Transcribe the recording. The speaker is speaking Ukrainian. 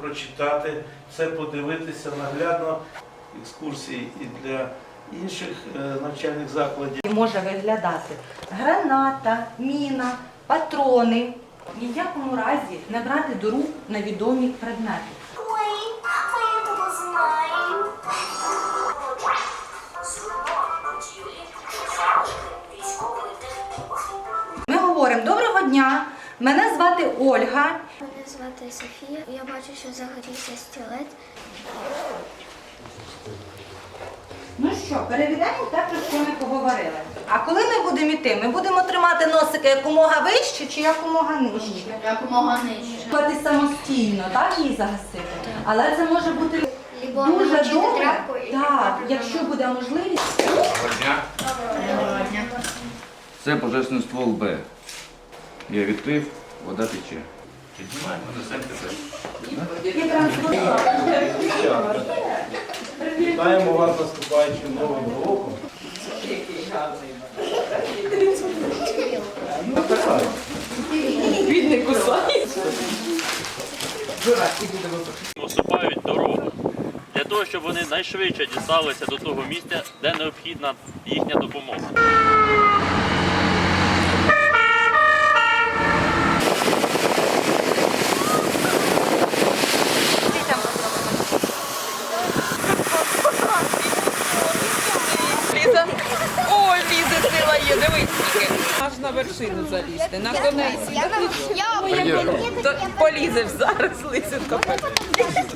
прочитати, все подивитися наглядно, екскурсії і для інших е, навчальних закладів. може виглядати граната, міна, патрони. Ні в якому разі не брати до рук невідомі предмети. Ой, я того знаю. Ми говоримо доброго дня. Мене звати Ольга. Мене звати Софія. Я бачу, що загорівся стілець. Ну що, перевіряємо те, про що ми поговорили. А коли ми будемо йти, ми будемо тримати носики якомога вище чи якомога нижче? Якомога нижче. Плати самостійно, так її загасити. Але це може бути Либо дуже намочити добре. тряпку і Так, прикрити якщо буде можливість. Доброго дня. Це божественний ствол Б. Я відкрив, вода тече. Піднімаємо. І транспортувати. Вітаємо вас наступаючим новим роком. Поступають дорогу для того, щоб вони найшвидше дісталися до того місця, де необхідна їхня допомога. На вершину залізти, на коней. Я, я, То полізеш зараз, Лисенко.